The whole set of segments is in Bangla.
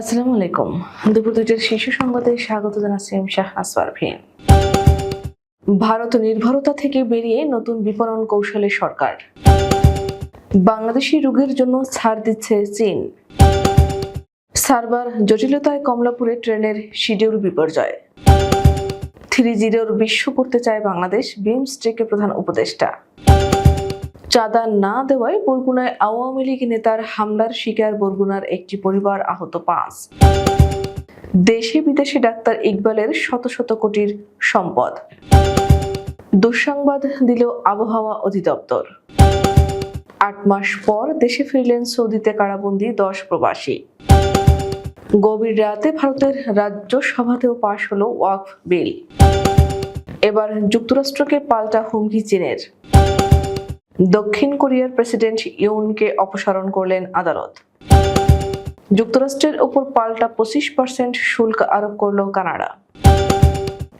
আসসালামু আলাইকুম। দুপুর দুইটার শীর্ষ সংবাদে স্বাগত জানাচ্ছি আমি শাহনাজ পারভীন ভারত নির্ভরতা থেকে বেরিয়ে নতুন বিপণন কৌশলে সরকার। বাংলাদেশি রোগীর জন্য ছাড় দিচ্ছে চীন। সার্ভার জটিলতায় কমলাপুরে ট্রেনের শিডিউল বিপর্যয়। থ্রি জিরোর বিশ্ব করতে চায় বাংলাদেশ, বিমস্টেকের প্রধান উপদেষ্টা। চাঁদা না দেওয়ায় বরগুনায় আওয়ামী লীগ নেতার হামলার শিকার বরগুনার একটি পরিবার আহত পাঁচ। দেশে বিদেশে ডাক্তার ইকবালের শত শত কোটির সম্পদ। দুঃসংবাদ দিল আবহাওয়া অধিদপ্তর। আট মাস পর দেশে ফিরলেন সৌদিতে কারাবন্দী দশ প্রবাসী। গভীর রাতে ভারতের রাজ্যসভাতেও পাশ হল ওয়াকফ বিল। এবার যুক্তরাষ্ট্রকে পাল্টা হুমকি চীনের। দক্ষিণ কোরিয়ার প্রেসিডেন্ট ইউনকে অপসারণ করলেন আদালত। যুক্তরাষ্ট্রের উপর পাল্টা পঁচিশ পার্সেন্ট শুল্ক আরোপ করল কানাডা।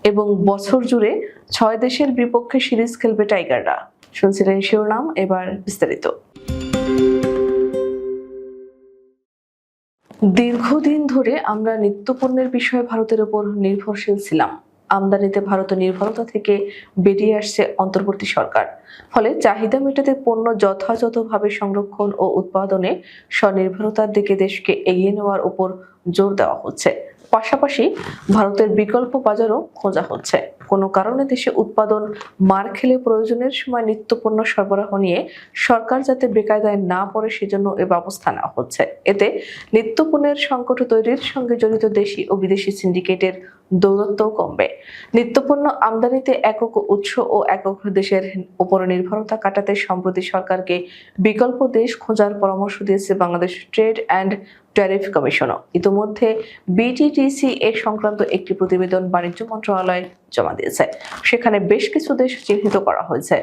এবং বছর জুড়ে ছয় দেশের বিপক্ষে সিরিজ খেলবে টাইগাররা। শুনছিলেন শিরোনাম, এবার বিস্তারিত। দীর্ঘদিন ধরে আমরা নিত্যপণ্যের বিষয়ে ভারতের উপর নির্ভরশীল ছিলাম। আমদানিতে ভারত নির্ভরতা থেকে বেরিয়ে আসছে অন্তর্বর্তী সরকার। ফলে চাহিদা মেটাতে পণ্য যথাযথভাবে সংরক্ষণ ও উৎপাদনে স্বনির্ভরতার দিকে দেশকে এগিয়ে নেওয়ার উপর জোর দেওয়া হচ্ছে। পাশাপাশি ভারতের বিকল্প বাজারও খোঁজা হচ্ছে। কোনো কারণে দেশে উৎপাদন মার খেলে প্রয়োজনের সময় নিত্যপণ্য সরবরাহ নিয়ে সরকার যাতে বেকায়দায় না পড়ে সেজন্য এ ব্যবস্থা নেওয়া হচ্ছে। এতে নিত্যপণ্যের সংকট তৈরির সঙ্গে জড়িত দেশি ও বিদেশি সিন্ডিকেটের দৌরত্বও কমবে। নিত্যপণ্য আমদানিতে একক উৎস ও একক দেশের উপর নির্ভরতা কাটাতে সম্প্রতি সরকারকে বিকল্প দেশ খোঁজার পরামর্শ দিয়েছে বাংলাদেশ ট্রেড অ্যান্ড ট্যারিফ কমিশনও। ইতোমধ্যে বিটিটিসি এ সংক্রান্ত একটি প্রতিবেদন বাণিজ্য মন্ত্রণালয় জমা দিয়েছে। সেখানে বেশ কিছু দেশ চিহ্নিত করা হয়েছে।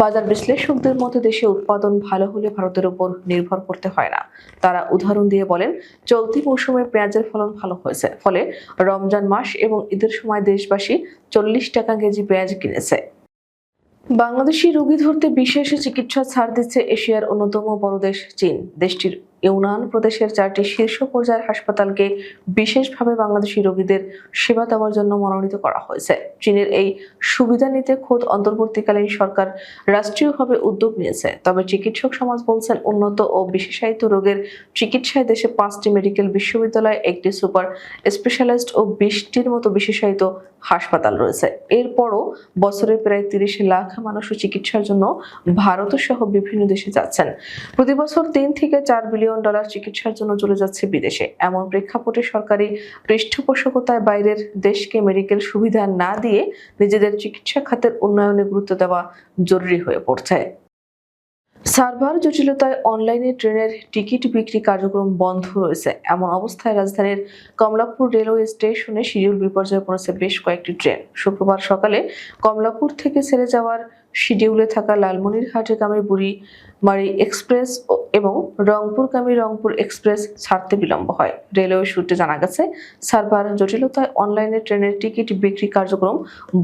বাজার বিশ্লেষকদের মতে, দেশে উৎপাদন ভালো হলে ভারতের উপর নির্ভর করতে হয় না। তারা উদাহরণ দিয়ে বলেন, চলতি মৌসুমে পেঁয়াজের ফলন ভালো হয়েছে। ফলে রমজান মাস এবং ঈদের সময় দেশবাসী চল্লিশ টাকা কেজি পেঁয়াজ কিনেছে। বাংলাদেশি রোগী ধরতে বিশেষ চিকিৎসা ছাড় দিচ্ছে এশিয়ার অন্যতম বড় দেশ চীন। দেশটির ইউনান প্রদেশের চারটি শীর্ষ পর্যায়ের হাসপাতালকে বিশেষভাবে বাংলাদেশি রোগীদের সেবা দেওয়ার জন্য মনোনীত করা হয়েছে। চীনের এই সুবিধা নিতে খোদ অন্তর্বর্তীকালীন সরকার রাষ্ট্রীয়ভাবে উদ্যোগ নিয়েছে। তবে চিকিৎসক সমাজ বলছেন, উন্নত ও বিশেষায়িত রোগের চিকিৎসায় দেশে পাঁচটি মেডিকেল বিশ্ববিদ্যালয় একটি সুপার স্পেশালিস্ট ও বিশটির মতো বিশেষায়িত হাসপাতাল রয়েছে। এরপরও বছরে প্রায় তিরিশ লাখ মানুষ চিকিৎসার জন্য ভারত সহ বিভিন্ন দেশে যাচ্ছেন। প্রতি বছর তিন থেকে চার বিলিয়ন ডলার চিকিৎসার জন্য চলে যাচ্ছে বিদেশে। এমন প্রেক্ষাপটে সরকারি পৃষ্ঠপোষকতায় বাইরের দেশকে মেডিকেল সুবিধা না দিয়ে নিজেদের চিকিৎসা খাতের উন্নয়নে গুরুত্ব দেওয়া জরুরি হয়ে পড়ছে। সার্ভার জটিলতায় অনলাইনে ট্রেনের টিকিট বিক্রি কার্যক্রম বন্ধ রয়েছে। এমন অবস্থায় রাজধানীর কমলাপুর রেলওয়ে স্টেশনে শিডিউল বিপর্যয়ে পড়েছে বেশ কয়েকটি ট্রেন। শুক্রবার সকালে কমলাপুর থেকে ছেড়ে যাওয়ার শিডিউলে থাকা লালমনিরহাটগামী বুড়ি মারি এক্সপ্রেস এবং রংপুরগামী রংপুর এক্সপ্রেস ছাড়তে বিলম্ব হয়। রেলওয়ে সূত্রে জানা গেছে, সার্ভার জটিলতায় অনলাইনে ট্রেনের টিকিট বিক্রি কার্যক্রম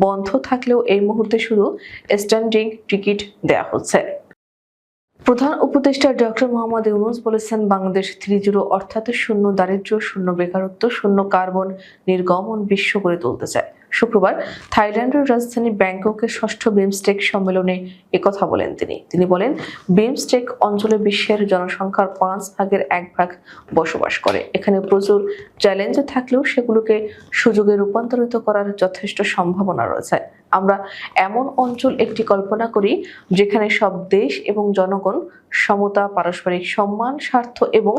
বন্ধ থাকলেও এই মুহূর্তে শুধু স্ট্যান্ডিং টিকিট দেয়া হচ্ছে। প্রধান উপদেষ্টা ডক্টর মোহাম্মদ ইউনুস বলেছেন, বাংলাদেশ থ্রি জিরো অর্থাৎ শূন্য দারিদ্র্য, শূন্য বেকারত্ব, শূন্য কার্বন নির্গমন বিশ্ব করে তুলতে চায়। শুক্রবার থাইল্যান্ডের রাজধানী ব্যাংককে ষষ্ঠ বিমস্টেক সম্মেলনে একথা বলেন তিনি। তিনি বলেন বিমস্টেক অঞ্চলে বিশ্বের জনসংখ্যার পাঁচ ভাগের এক ভাগ বসবাস করে। এখানে প্রচুর চ্যালেঞ্জ থাকলেও সেগুলোকে সুযোগে রূপান্তরিত করার যথেষ্ট সম্ভাবনা রয়েছে। আমরা এমন অঞ্চল একটি কল্পনা করি যেখানে সব দেশ এবং জনগণ সমতা, পারস্পরিক সম্মান, স্বার্থ এবং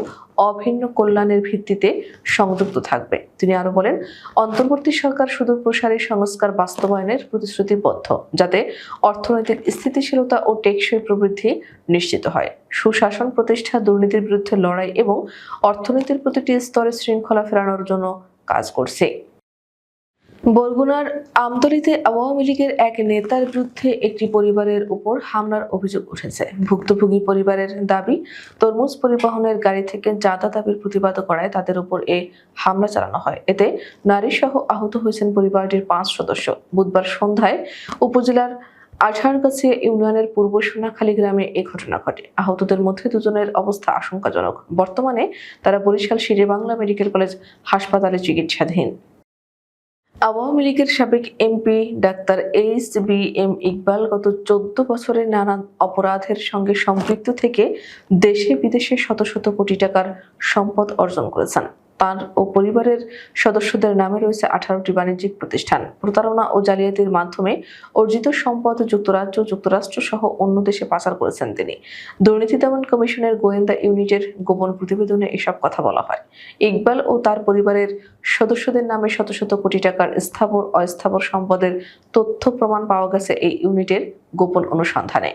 অভিন্ন কল্যাণের ভিত্তিতে সংযুক্ত থাকবে। তিনি আরও বলেন, অন্তর্বর্তী সরকার সুদূর প্রসারী সংস্কার বাস্তবায়নের প্রতিশ্রুতিবদ্ধ, যাতে অর্থনৈতিক স্থিতিশীলতা ও টেকসই প্রবৃদ্ধি নিশ্চিত হয়। সুশাসন প্রতিষ্ঠা, দুর্নীতির বিরুদ্ধে লড়াই এবং অর্থনীতির প্রতিটি স্তরে শৃঙ্খলা ফেরানোর জন্য কাজ করছে। বরগুনার আমতলীতে আওয়ামী লীগের এক নেতার বিরুদ্ধে একটি পরিবারের উপর হামলার অভিযোগ উঠেছে। ভুক্তভোগী পরিবারের দাবি, তরমুজ পরিবহনের গাড়ি থেকে চাঁদা দাবির প্রতিবাদ করায় তাদের উপর এ হামলা চালানো হয়। এতে নারী সহ আহত হয়েছেন পরিবারটির পাঁচ সদস্য। বুধবার সন্ধ্যায় উপজেলার আঠারগাছি ইউনিয়নের পূর্ব সোনাখালী গ্রামে এই ঘটনা ঘটে। আহতদের মধ্যে দুজনের অবস্থা আশঙ্কাজনক। বর্তমানে তারা বরিশাল শেরে বাংলা মেডিকেল কলেজ হাসপাতালে চিকিৎসাধীন। আওয়ামী লীগের সাবেক MP doctor H B M Iqbal গত চোদ্দ বছরের নানান অপরাধের সঙ্গে সম্পৃক্ত থেকে দেশে বিদেশে শত শত কোটি টাকার সম্পদ অর্জন করেছেন। তার ও পরিবারের সদস্যদের নামে রয়েছে আঠারোটি বাণিজ্যিক প্রতিষ্ঠান। প্রতারণা ও জালিয়াতির মাধ্যমে অর্জিত সম্পদ যুক্তরাজ্য, যুক্তরাষ্ট্র সহ অন্য দেশে পাচার করেছেন তিনি। দুর্নীতি দমন কমিশনের গোয়েন্দা ইউনিটের গোপন প্রতিবেদনে এসব কথা বলা হয়। ইকবাল ও তার পরিবারের সদস্যদের নামে শত শত কোটি টাকার স্থাবর, অস্থাবর সম্পদের তথ্য প্রমাণ পাওয়া গেছে এই ইউনিটের গোপন অনুসন্ধানে।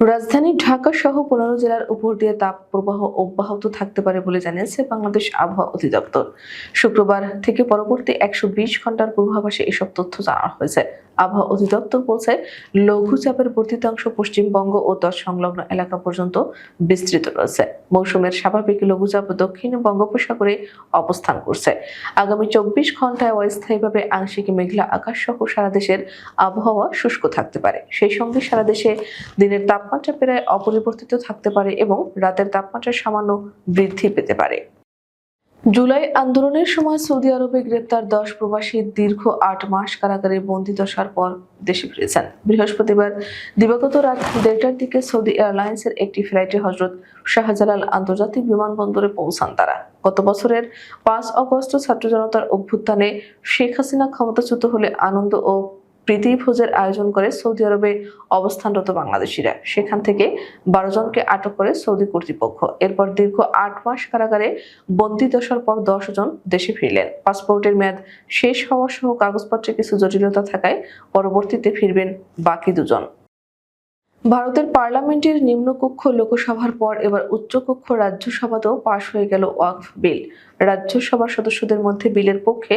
রাজধানী ঢাকা সহ পনেরো জেলার উপর দিয়ে তাপ প্রবাহ অব্যাহত থাকতে পারে বলে জানিয়েছে বাংলাদেশ আবহাওয়া অধিদপ্তর। শুক্রবার থেকে পরবর্তী একশো বিশ ঘণ্টার পূর্বাভাসে এসব তথ্য জানানো হয়েছে। আবহাওয়া অধিদপ্তর বলছে লঘুচাপের বর্ধিতাংশ পশ্চিমবঙ্গ ও তৎ সংলগ্ন এলাকা পর্যন্ত বিস্তৃত রয়েছে। মৌসুমের স্বাভাবিক লঘুচাপ দক্ষিণ বঙ্গোপসাগরে অবস্থান করছে। আগামী চব্বিশ ঘন্টায় অস্থায়ীভাবে আংশিক মেঘলা আকাশ সহ সারা দেশের আবহাওয়া শুষ্ক থাকতে পারে। সেই সঙ্গে সারা দেশে দিনের তাপমাত্রা প্রায় অপরিবর্তিত থাকতে পারে এবং রাতের তাপমাত্রা সামান্য বৃদ্ধি পেতে পারে। জুলাই আন্দোলনের সময় সৌদি আরবে গ্রেপ্তার দশ প্রবাসী দীর্ঘ আট মাস কারাগারে বন্দি দশার পর দেশে ফিরেছেন। বৃহস্পতিবার দিবাগত রাত দেড়টার দিকে সৌদি এয়ারলাইন্সের একটি ফ্লাইটে হজরত শাহজালাল আন্তর্জাতিক বিমানবন্দরে পৌঁছান তারা। গত বছরের পাঁচ অগস্ট ছাত্র জনতার অভ্যুত্থানে শেখ হাসিনা ক্ষমতাচ্যুত হলে আনন্দ ও প্রীতি ভোজের আয়োজন করে সৌদি আরবে অবস্থানরত বাংলাদেশিরা। সেখান থেকে বারো জনকে আটক করে সৌদি কর্তৃপক্ষ। এরপর দীর্ঘ আট মাস কারাগারে বন্দি দশার পর দশ জন দেশে ফিরলেন। পাসপোর্টের মেয়াদ শেষ হওয়া সহ কাগজপত্রে কিছু জটিলতা থাকায় পরবর্তীতে ফিরবেন বাকি দুজন। ভারতের পার্লামেন্টের নিম্নকক্ষ লোকসভার পর এবার উচ্চকক্ষ রাজ্যসভাতেও পাশ হয়ে গেল ওয়াকফ বিল। রাজ্যসভার সদস্যদের মধ্যে বিলের পক্ষে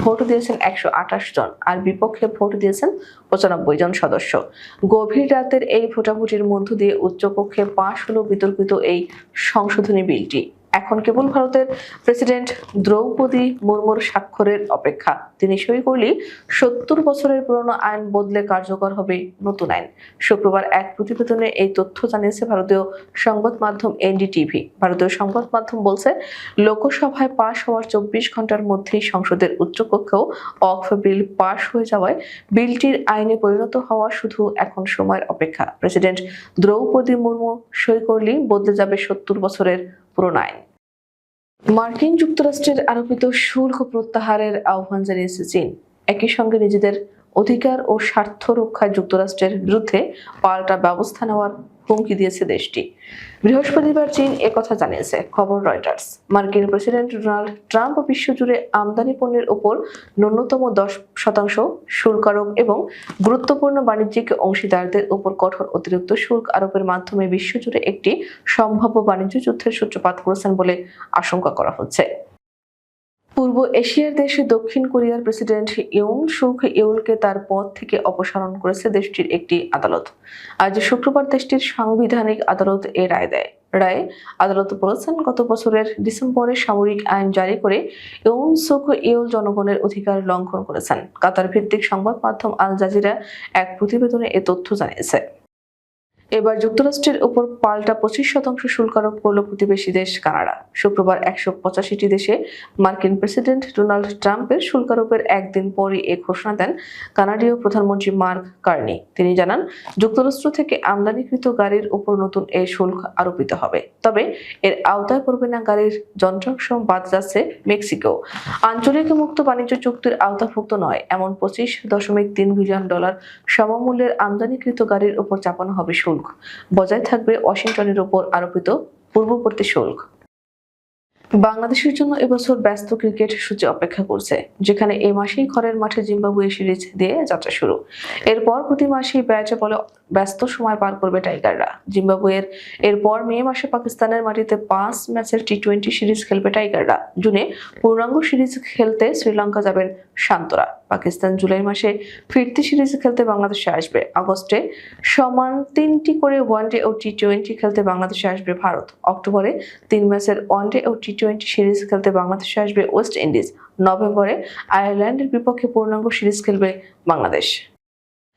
ভোট দিয়েছেন একশো আঠাশ জন, আর বিপক্ষে ভোট দিয়েছেন পঁচানব্বই জন সদস্য। গভীর রাতের এই ভোটাভুটির মধ্য দিয়ে উচ্চকক্ষে পাশ হলো বিতর্কিত এই সংশোধনী বিলটি। এখন কেবল ভারতের প্রেসিডেন্ট দ্রৌপদী মুর্মুর স্বাক্ষরের অপেক্ষা। তিনি সই করলেই সত্তর বছরের পুরনো আইন বদলে কার্যকর হবে নতুন আইন। শুক্রবার এক প্রতিবেদনে এই তথ্য জানিয়েছে ভারতীয় সংবাদ মাধ্যম এনডিটিভি। ভারতীয় সংবাদ মাধ্যম বলছে, লোকসভায় পাশ হওয়ার চব্বিশ ঘণ্টার মধ্যেই সংসদের উচ্চকক্ষেও অফ বিল পাশ হয়ে যাওয়ায় বিলটির আইনে পরিণত হওয়া শুধু এখন সময়ের অপেক্ষা। প্রেসিডেন্ট দ্রৌপদী মুর্মু সই করলেই বদলে যাবে সত্তর বছরের পুরনো আইন। মার্কিন যুক্তরাষ্ট্রের আরোপিত শুল্ক প্রত্যাহারের আহ্বান জানিয়েছে চীন। একই সঙ্গে নিজেদের অধিকার ও স্বার্থ রক্ষায় যুক্তরাষ্ট্রের বিরুদ্ধে পাল্টা ব্যবস্থা নেওয়ার হুমকি দিয়েছে দেশটি। বৃহস্পতিবার চীন একথা জানিয়েছে, খবর রয়টার্স। মার্কিন প্রেসিডেন্ট ডোনাল্ড ট্রাম্প বিশ্বজুড়ে আমদানি পণ্যের ওপর ন্যূনতম দশ শতাংশ শুল্ক আরোপ এবং গুরুত্বপূর্ণ বাণিজ্যিক অংশীদারদের উপর কঠোর অতিরিক্ত শুল্ক আরোপের মাধ্যমে বিশ্বজুড়ে একটি সম্ভাব্য বাণিজ্য যুদ্ধের সূত্রপাত করেছেন বলে আশঙ্কা করা হচ্ছে। পূর্ব এশিয়ার দেশে দক্ষিণ কোরিয়ার প্রেসিডেন্ট ইউন সুখ ইউলকে তার পদ থেকে অপসারণ করেছে দেশটির একটি আদালত। আজ শুক্রবার দেশটির সাংবিধানিক আদালত এ রায় দেয়। রায়ে আদালত বলেছেন, গত বছরের ডিসেম্বরে সামরিক আইন জারি করে ইউন সুখ ইউল জনগণের অধিকার লঙ্ঘন করেছেন। কাতার ভিত্তিক সংবাদ মাধ্যম আল জাজিরা এক প্রতিবেদনে এ তথ্য জানিয়েছে। এবার যুক্তরাষ্ট্রের উপর পাল্টা পঁচিশ শতাংশ শুল্ক আরোপ করল প্রতিবেশী দেশ কানাডা। শুক্রবার একশো পঁচাশিটি দেশে মার্কিন প্রেসিডেন্ট ডোনাল্ড ট্রাম্পের শুল্ক আরোপের একদিন পরই এ ঘোষণা দেন কানাডীয় প্রধানমন্ত্রী মার্ক কার্নি। তিনি জানান, যুক্তরাষ্ট্র থেকে আমদানিকৃত গাড়ির উপর নতুন এই শুল্ক আরোপিত হবে। তবে এর আওতায় পড়বে না গাড়ির যন্ত্রাংশ বাদ যাচ্ছে মেক্সিকো আঞ্চলিক মুক্ত বাণিজ্য চুক্তির আওতাভুক্ত নয়, এমন পঁচিশ দশমিক তিন বিলিয়ন ডলার সমমূল্যের আমদানিকৃত গাড়ির উপর চাপানো হবে শুল্ক। বজায় থাকবে ওয়াশিংটনের উপর আরোপিত পূর্ববর্তী শুল্ক। বাংলাদেশের জন্য এবছর ব্যস্ত ক্রিকেট সূচি অপেক্ষা করছে, যেখানে এ মাসেই ঘরের মাঠে জিম্বাবুয়ে সিরিজ দিয়ে যাত্রা শুরু। এরপর প্রতি মাসেই ব্যাচে বলে ব্যস্ত সময় পার করবে টাইগাররা। জিম্বাবুয়ের এরপর মে মাসে পাকিস্তানের মাটিতে পাঁচ ম্যাচের টি টোয়েন্টি সিরিজ খেলবে টাইগাররা। জুনে পূর্ণাঙ্গ সিরিজ খেলতে শ্রীলঙ্কা যাবেন শান্তরা। পাকিস্তান জুলাই মাসে ফিরতি সিরিজ খেলতে বাংলাদেশে আসবে। আগস্টে সমান তিনটি করে ওয়ানডে ও টি টোয়েন্টি খেলতে বাংলাদেশে আসবে ভারত। অক্টোবরে তিন ম্যাচের ওয়ানডে ও টি টোয়েন্টি সিরিজ খেলতে বাংলাদেশে আসবে ওয়েস্ট ইন্ডিজ। নভেম্বরে আয়ারল্যান্ডের বিপক্ষে পূর্ণাঙ্গ সিরিজ খেলবে বাংলাদেশ।